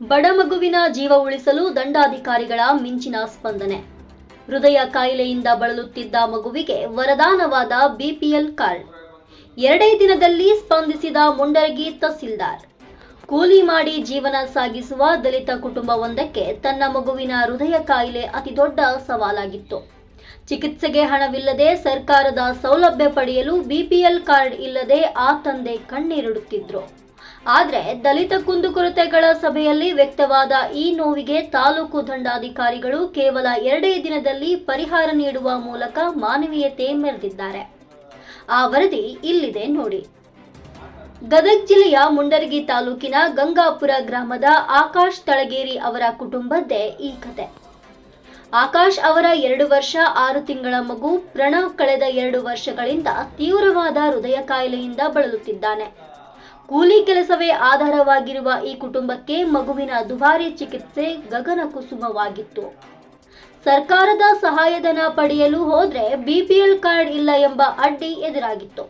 ಬಡ ಮಗುವಿನ ಜೀವ ಉಳಿಸಲು ದಂಡಾಧಿಕಾರಿಗಳ ಮಿಂಚಿನ ಸ್ಪಂದನೆ. ಹೃದಯ ಕಾಯಿಲೆಯಿಂದ ಬಳಲುತ್ತಿದ್ದ ಮಗುವಿಗೆ ವರದಾನವಾದ ಬಿಪಿಎಲ್ ಕಾರ್ಡ್. ಎರಡೇ ದಿನದಲ್ಲಿ ಸ್ಪಂದಿಸಿದ ಮುಂಡರಗಿ ತಹಸೀಲ್ದಾರ್. ಕೂಲಿ ಮಾಡಿ ಜೀವನ ಸಾಗಿಸುವ ದಲಿತ ಕುಟುಂಬವೊಂದಕ್ಕೆ ತನ್ನ ಮಗುವಿನ ಹೃದಯ ಕಾಯಿಲೆ ಅತಿದೊಡ್ಡ ಸವಾಲಾಗಿತ್ತು. ಚಿಕಿತ್ಸೆಗೆ ಹಣವಿಲ್ಲದೆ ಸರ್ಕಾರದ ಸೌಲಭ್ಯ ಪಡೆಯಲು ಬಿಪಿಎಲ್ ಕಾರ್ಡ್ ಇಲ್ಲದೆ ಆ ತಂದೆ ಕಣ್ಣೀರಿಡುತ್ತಿದ್ರು. ಆದರೆ ದಲಿತ ಕುಂದುಕೊರತೆಗಳ ಸಭೆಯಲ್ಲಿ ವ್ಯಕ್ತವಾದ ಈ ನೋವಿಗೆ ತಾಲೂಕು ದಂಡಾಧಿಕಾರಿಗಳು ಕೇವಲ ಎರಡೇ ದಿನದಲ್ಲಿ ಪರಿಹಾರ ನೀಡುವ ಮೂಲಕ ಮಾನವೀಯತೆ ಮೆರೆದಿದ್ದಾರೆ. ಆ ವರದಿ ಇಲ್ಲಿದೆ ನೋಡಿ. ಗದಗ ಜಿಲ್ಲೆಯ ಮುಂಡರಗಿ ತಾಲೂಕಿನ ಗಂಗಾಪುರ ಗ್ರಾಮದ ಆಕಾಶ್ ತಳಗೇರಿ ಅವರ ಕುಟುಂಬದ್ದೇ ಈ ಕತೆ. ಆಕಾಶ್ ಅವರ ಎರಡು ವರ್ಷ, ಆರು ತಿಂಗಳ ಮಗು ಪ್ರಣವ್ ಕಳೆದ ಎರಡು ವರ್ಷಗಳಿಂದ ತೀವ್ರವಾದ ಹೃದಯ ಕಾಯಿಲೆಯಿಂದ ಬಳಲುತ್ತಿದ್ದಾನೆ. ಕೂಲಿ ಕೆಲಸವೇ ಆಧಾರವಾಗಿರುವ ಈ ಕುಟುಂಬಕ್ಕೆ ಮಗುವಿನ ದುಬಾರಿ ಚಿಕಿತ್ಸೆ ಗಗನ ಕುಸುಮವಾಗಿತ್ತು ಸರ್ಕಾರದ ಸಹಾಯಧನ ಪಡೆಯಲು ಹೋದ್ರೆ ಬಿಪಿಎಲ್ ಕಾರ್ಡ್ ಇಲ್ಲ ಎಂಬ ಅಡ್ಡಿ ಎದುರಾಗಿತ್ತು.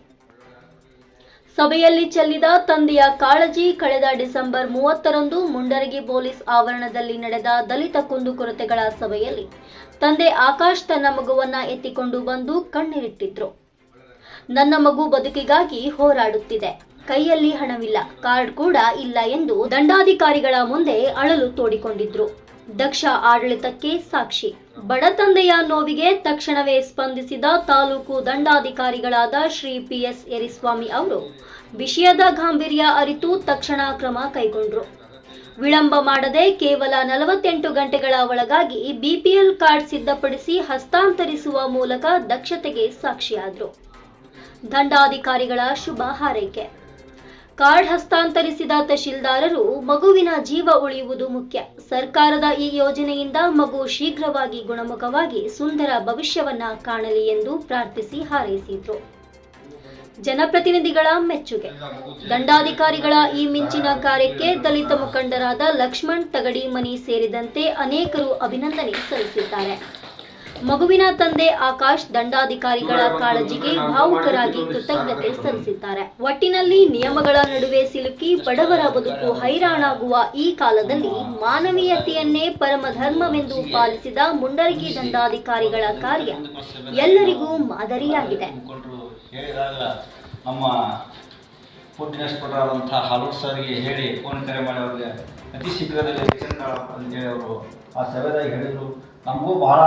ಸಭೆಯಲ್ಲಿ ಚೆಲ್ಲಿದ ತಂದೆಯ ಕಾಳಜಿ ಕಳೆದ ಡಿಸೆಂಬರ್ ಮೂವತ್ತರಂದು ಮುಂಡರಗಿ ಪೊಲೀಸ್ ಆವರಣದಲ್ಲಿ ನಡೆದ ದಲಿತ ಕುಂದುಕೊರತೆಗಳ ಸಭೆಯಲ್ಲಿ ತಂದೆ ಆಕಾಶ್ ತನ್ನ ಮಗುವನ್ನ ಎತ್ತಿಕೊಂಡು ಬಂದು ಕಣ್ಣೀರಿಟ್ಟಿದ್ರು. ನನ್ನ ಮಗು ಬದುಕಿಗಾಗಿ ಹೋರಾಡುತ್ತಿದೆ. ಕೈಯಲ್ಲಿ ಹಣವಿಲ್ಲ, ಕಾರ್ಡ್ ಕೂಡ ಇಲ್ಲ ಎಂದು ದಂಡಾಧಿಕಾರಿಗಳ ಮುಂದೆ ಅಳಲು ತೋಡಿಕೊಂಡಿದ್ರು. ದಕ್ಷ ಆಡಳಿತಕ್ಕೆ ಸಾಕ್ಷಿ. ಬಡ ತಂದೆಯ ನೋವಿಗೆ ತಕ್ಷಣವೇ ಸ್ಪಂದಿಸಿದ ತಾಲೂಕು ದಂಡಾಧಿಕಾರಿಗಳಾದ ಶ್ರೀ ಪಿ ಎಸ್ ಯರಿಸ್ವಾಮಿ ಅವರು, ವಿಷಯದ ಗಾಂಭೀರ್ಯ ಅರಿತು ತಕ್ಷಣ ಕ್ರಮ ಕೈಗೊಂಡ್ರು. ವಿಳಂಬ ಮಾಡದೆ ಕೇವಲ ನಲವತ್ತೆಂಟು ಗಂಟೆಗಳ ಒಳಗಾಗಿ ಬಿಪಿಎಲ್ ಕಾರ್ಡ್ ಸಿದ್ಧಪಡಿಸಿ ಹಸ್ತಾಂತರಿಸುವ ಮೂಲಕ ದಕ್ಷತೆಗೆ ಸಾಕ್ಷಿಯಾದರು. ದಂಡಾಧಿಕಾರಿಗಳ ಶುಭ ಹಾರೈಕೆ. ಕಾರ್ಡ್ ಹಸ್ತಾಂತರಿಸಿದ ತಹಶೀಲ್ದಾರರು ಮಗುವಿನ ಜೀವ ಉಳಿಯುವುದು ಮುಖ್ಯ. ಸರ್ಕಾರದ ಈ ಯೋಜನೆಯಿಂದ ಮಗು ಶೀಘ್ರವಾಗಿ ಗುಣಮುಖವಾಗಿ ಸುಂದರ ಭವಿಷ್ಯವನ್ನ ಕಾಣಲಿ ಎಂದು ಪ್ರಾರ್ಥಿಸಿ ಹಾರೈಸಿದ್ರು. ಜನಪ್ರತಿನಿಧಿಗಳ ಮೆಚ್ಚುಗೆ. ದಂಡಾಧಿಕಾರಿಗಳ ಈ ಮಿಂಚಿನ ಕಾರ್ಯಕ್ಕೆ ದಲಿತ ಮುಖಂಡರಾದ ಲಕ್ಷ್ಮಣ್ ತಗಡಿ ಮನಿ ಸೇರಿದಂತೆ ಅನೇಕರು ಅಭಿನಂದನೆ ಸಲ್ಲಿಸಿದ್ದಾರೆ. ಮಗುವಿನ ತಂದೆ ಆಕಾಶ್ ದಂಡಾಧಿಕಾರಿಗಳ ಕಾಳಜಿಗೆ ಭಾವುಕರಾಗಿ ಕೃತಜ್ಞತೆ ಸಲ್ಲಿಸಿದ್ದಾರೆ. ಒಟ್ಟಿನಲ್ಲಿ ನಿಯಮಗಳ ನಡುವೆ ಸಿಲುಕಿ ಬಡವರ ಬದುಕು ಹೈರಾಣಾಗುವ ಈ ಕಾಲದಲ್ಲಿ ಮಾನವೀಯತೆಯನ್ನೇ ಪರಮ ಧರ್ಮವೆಂದು ಪಾಲಿಸಿದ ಮುಂಡರಗಿ ದಂಡಾಧಿಕಾರಿಗಳ ಕಾರ್ಯ ಎಲ್ಲರಿಗೂ ಮಾದರಿಯಾಗಿದೆ. ನಮ್ಮ ಸರ್ಗೆ ಹೇಳಿ ಫೋನ್ ಕರೆ ಮಾಡಿ ಅವ್ರಿಗೆ, ಅತಿ ಶೀಘ್ರದಲ್ಲಿ ಅಂತೇಳಿ ಅವರು ಆ ಸಭೆದಾಗ ಹೇಳಿದರು. ನಮಗೂ ಬಹಳ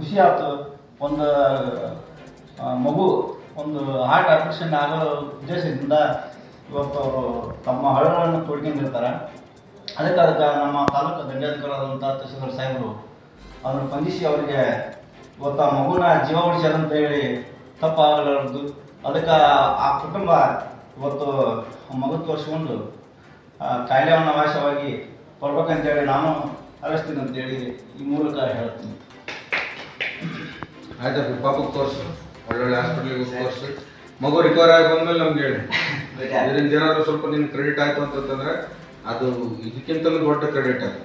ಖುಷಿ ಆಯ್ತು ಒಂದು ಮಗು, ಒಂದು ಹಾರ್ಟ್ ಆಪರೇಷನ್ ಆಗೋ ಉದ್ದೇಶದಿಂದ ಇವತ್ತು ಅವರು ತಮ್ಮ ಹಳ್ಳಗಳನ್ನು ತೋಡ್ಕೊಂಡಿರ್ತಾರೆ. ಅದಕ್ಕೆ ಅದಕ್ಕೆ ನಮ್ಮ ತಾಲೂಕು ದಂಡಾಧಿಕಾರಾದಂಥ ತಹಸೀಲ್ದಾರ್ ಸಾಹೇಬರು ಅವರು ಸ್ಪಂದಿಸಿ ಅವರಿಗೆ ಇವತ್ತು ಆ ಮಗುನ ಜೀವ ಉಳಿಸ್ಯಾರಂತ ಹೇಳಿ ತಪ್ಪಾಗಲಾರದು ಅದಕ್ಕೆ ಆ ಕುಟುಂಬ ಇವತ್ತು ಮಗು ತೋರಿಸ್ಕೊಂಡು, ಆ, ಕಾಯಿಲೆಯನ್ನು ವಾಸವಾಗಿ ಕೊಡ್ಬೇಕಂತೇಳಿ ನಾನು ಅರಸ್ತೀನಿ ಅಂತೇಳಿ ಈ ಮೂಲಕ ಹೇಳ್ತೀನಿ. ಆಯ್ತು ಪಾಪಕ್ಕೆ ತೋರಿಸು ಒಳ್ಳೊಳ್ಳೆ ಹಾಸ್ಪಿಟ್ಲಿಗೆ ತೋರಿಸು ಮಗು ರಿಕವರ್ ಆಗಿ ಬಂದ್ಮೇಲೆ ನಮ್ಗೆ ಹೇಳಿ. ಇದರಿಂದ ಏನಾದ್ರು ಸ್ವಲ್ಪ ನಿನ್ ಕ್ರೆಡಿಟ್ ಆಯ್ತು ಅಂತಂದ್ರೆ ಅದು ಇದಕ್ಕಿಂತಲೂ ದೊಡ್ಡ ಕ್ರೆಡಿಟ್ ಅದು.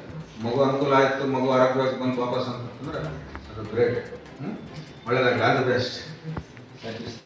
ಮಗು ಅನುಕೂಲ ಆಯ್ತು ಮಗು ಆರೋಗ್ಯವಾಗಿ ಬಂದು ವಾಪಸ್ ಅಂತಂದ್ರೆ ಅದು ಗ್ರೇಟ್ ಹ್ಞೂ ಒಳ್ಳೇದಾಗಲಿ ಆಲ್ ದ ಬೆಸ್ಟ್